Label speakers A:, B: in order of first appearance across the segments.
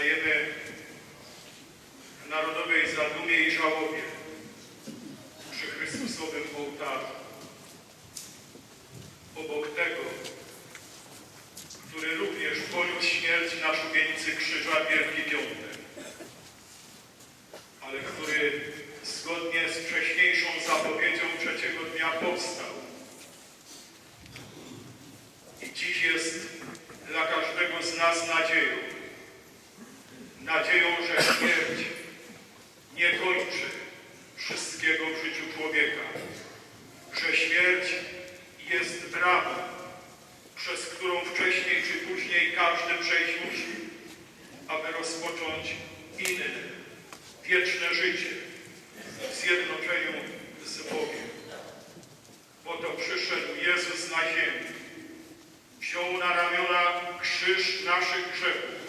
A: Stajemy w narodowej zadumie i żałobie przy Chrystusowym ołtarzu. Obok tego, który również poniósł śmierć na szubienicy krzyża Wielki Piątek, ale który zgodnie z wcześniejszą zapowiedzią trzeciego dnia powstał. I dziś jest dla każdego z nas nadzieją. Nadzieją, że śmierć nie kończy wszystkiego w życiu człowieka. Że śmierć jest bramą, przez którą wcześniej czy później każdy przejść musi, aby rozpocząć inne, wieczne życie w zjednoczeniu z Bogiem. Po to przyszedł Jezus na ziemię. Wziął na ramiona krzyż naszych grzechów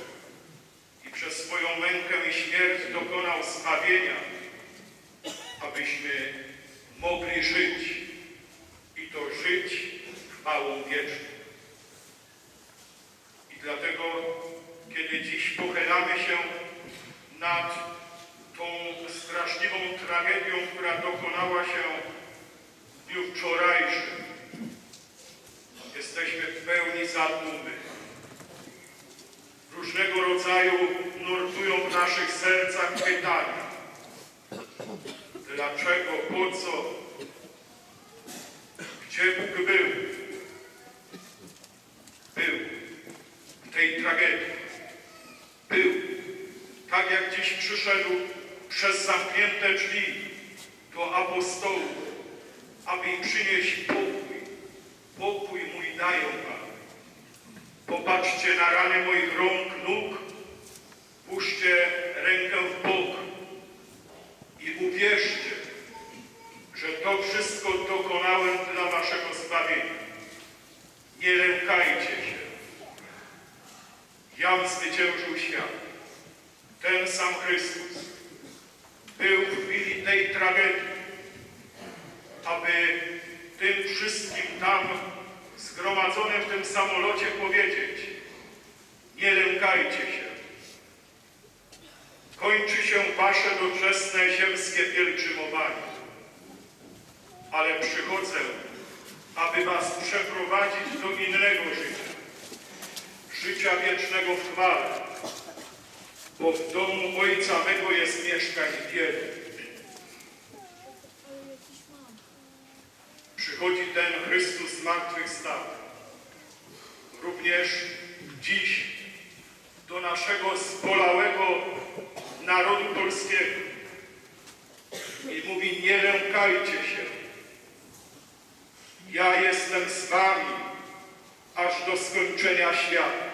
A: przez swoją mękę i śmierć dokonał zbawienia, abyśmy mogli żyć i to żyć chwałą wieczną. I dlatego, kiedy dziś pochylamy się nad tą straszliwą tragedią, która dokonała się w dniu wczorajszym, jesteśmy w pełni zadumy. Różnego rodzaju nurtują w naszych sercach pytania. Dlaczego, po co, gdzie Bóg był? Był w tej tragedii. Był. Tak jak dziś przyszedł przez zamknięte drzwi do apostołów, aby im przynieść pokój. Pokój mój wam. Popatrzcie na rany moich rąk, nóg, puśćcie rękę w bok i uwierzcie, że to wszystko dokonałem dla waszego zbawienia. Nie lękajcie się. Jam zwyciężył świat. Ten sam Chrystus był w chwili tej tragedii, aby tym wszystkim tam zgromadzonym w tym samolocie powiedzieć nie lękajcie się. Kończy się wasze doczesne ziemskie pielgrzymowanie, ale przychodzę, aby was przeprowadzić do innego życia, życia wiecznego w chwale, bo w domu Ojca mego jest mieszkań wiele. Przychodzi ten Chrystus zmartwychwstały. Również dziś do naszego zbolałego narodu polskiego i mówi nie lękajcie się. Ja jestem z wami aż do skończenia świata.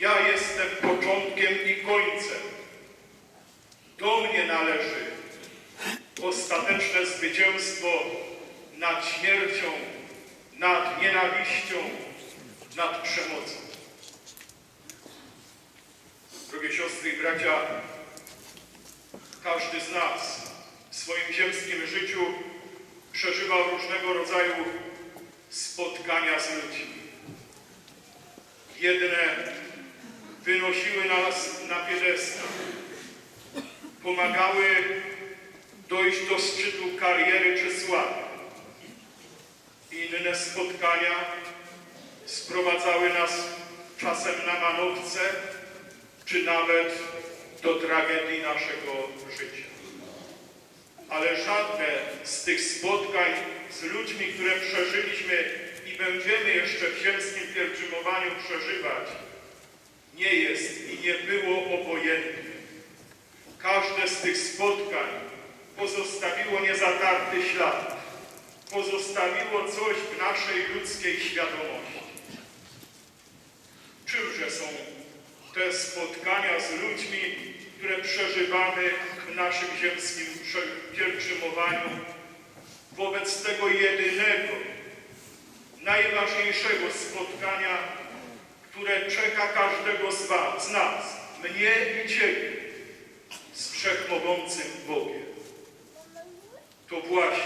A: Ja jestem początkiem i końcem. Do mnie należy ostateczne zwycięstwo nad śmiercią, nad nienawiścią, nad przemocą. Drogie siostry i bracia, każdy z nas w swoim ziemskim życiu przeżywał różnego rodzaju spotkania z ludźmi. Jedne wynosiły nas na piedestał, pomagały dojść do szczytu kariery czy sławy. Inne spotkania sprowadzały nas czasem na manowce, czy nawet do tragedii naszego życia. Ale żadne z tych spotkań z ludźmi, które przeżyliśmy i będziemy jeszcze w ziemskim pielgrzymowaniu przeżywać, nie jest i nie było obojętne. Każde z tych spotkań pozostawiło niezatarty ślad, pozostawiło coś w naszej ludzkiej świadomości. Czymże są te spotkania z ludźmi, które przeżywamy w naszym ziemskim pielgrzymowaniu wobec tego jedynego, najważniejszego spotkania, które czeka każdego z was, z nas, mnie i Ciebie, z Wszechmogącym Bogiem. To właśnie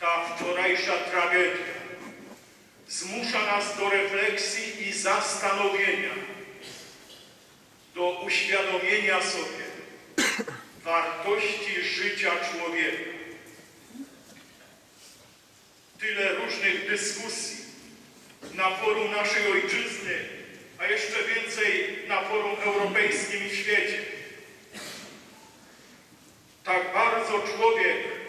A: ta wczorajsza tragedia zmusza nas do refleksji i zastanowienia, do uświadomienia sobie wartości życia człowieka. Tyle różnych dyskusji na forum naszej ojczyzny, a jeszcze więcej na forum europejskim i świecie. Tak bardzo człowiek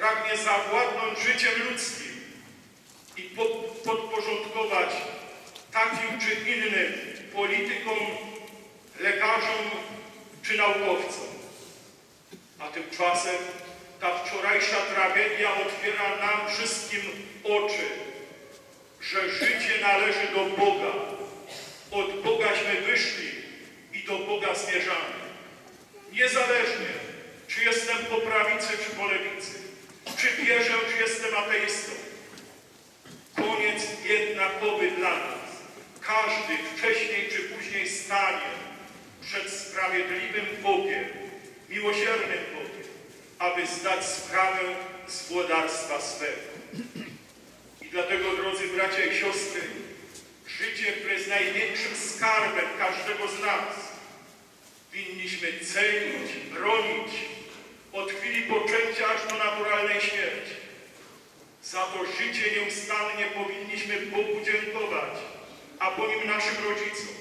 A: pragnie zawładnąć życiem ludzkim i pod, podporządkować takim czy innym politykom, lekarzom czy naukowcom. A tymczasem ta wczorajsza tragedia otwiera nam wszystkim oczy, że życie należy do Boga. Od Bogaśmy wyszli i do Boga zmierzamy. Niezależnie, czy jestem po prawicy, czy po lewicy, czy wierzę, czy jestem ateistą. Koniec jednakowy dla nas. Każdy wcześniej czy później stanie przed sprawiedliwym Bogiem, miłosiernym Bogiem, aby zdać sprawę z włodarstwa swego. I dlatego, drodzy bracia i siostry, życie, które jest największym skarbem każdego z nas, winniśmy cenić, bronić od chwili poczęcia aż do naturalnej śmierci. Za to życie nieustannie powinniśmy Bogu dziękować, a po nim naszym rodzicom.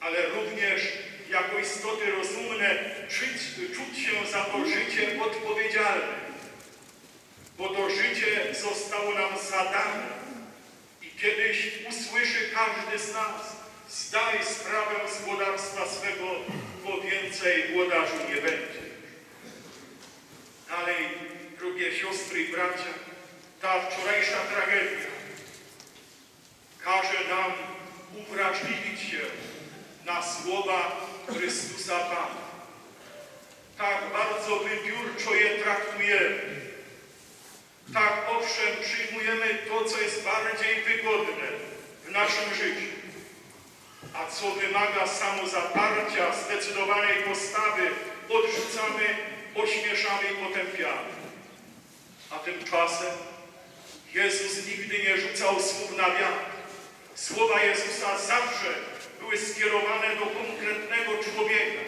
A: Ale również jako istoty rozumne czuć, czuć się za to życie odpowiedzialne, bo to życie zostało nam zadane i kiedyś usłyszy każdy z nas, zdaj sprawę z włodarstwa swego, bo więcej włodarzu nie będzie. Dalej, drugie siostry i bracia, ta wczorajsza tragedia każe nam uwrażliwić się na słowa Chrystusa Pana. Tak bardzo wybiórczo je traktujemy. Tak owszem, przyjmujemy to, co jest bardziej wygodne w naszym życiu, a co wymaga samozaparcia, zdecydowanej postawy, odrzucamy, ośmieszamy i potępiamy. A tymczasem Jezus nigdy nie rzucał słów na wiatr. Słowa Jezusa zawsze były skierowane do konkretnego człowieka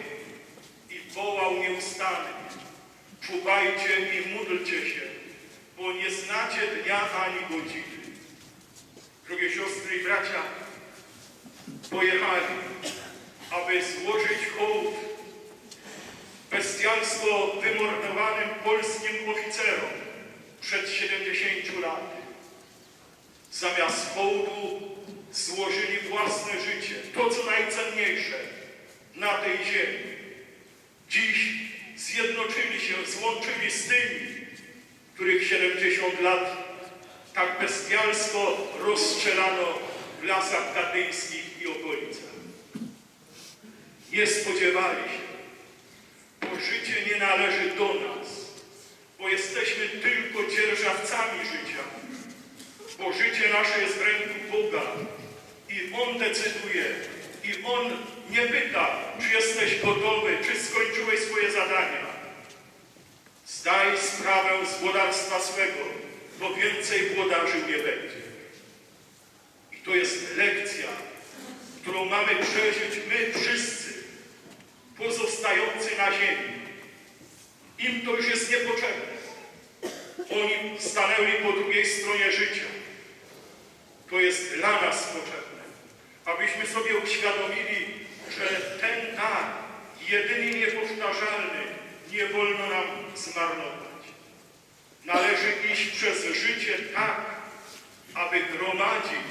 A: i wołał nieustannie. Czuwajcie i módlcie się, bo nie znacie dnia ani godziny. Drogie siostry i bracia, pojechali, aby złożyć hołd bestialsko wymordowanym polskim oficerom przed 70 laty. Zamiast hołdu złożyli własne życie, to co najcenniejsze na tej ziemi. Dziś zjednoczyli się, złączyli z tymi, których 70 lat tak bestialsko rozstrzelano w lasach katyńskich i okolicach. Nie spodziewali się, należy do nas, bo jesteśmy tylko dzierżawcami życia, bo życie nasze jest w ręku Boga i On decyduje i On nie pyta, czy jesteś gotowy, czy skończyłeś swoje zadania. Zdaj sprawę z włodarstwa swego, bo więcej włodarzy nie będzie. I to jest lekcja, którą mamy przeżyć my wszyscy, pozostający na ziemi. Im to już jest niepotrzebne. Oni stanęli po drugiej stronie życia. To jest dla nas potrzebne, abyśmy sobie uświadomili, że ten dar, jedynie niepowtarzalny, nie wolno nam zmarnować. Należy iść przez życie tak, aby gromadzić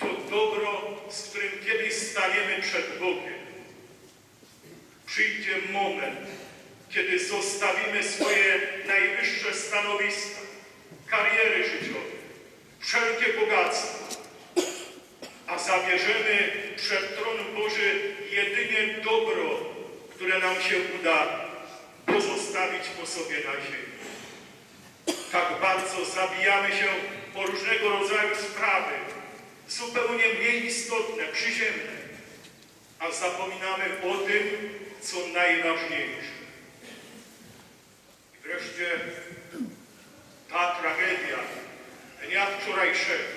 A: to dobro, z którym kiedyś staniemy przed Bogiem. Przyjdzie moment, kiedy zostawimy swoje najwyższe stanowiska, kariery życiowe, wszelkie bogactwo, a zabierzemy przed tron Boży jedynie dobro, które nam się uda pozostawić po sobie na ziemi. Tak bardzo zabijamy się o różnego rodzaju sprawy, zupełnie mniej istotne, przyziemne, a zapominamy o tym, co najważniejsze. Wreszcie ta tragedia dnia wczorajszego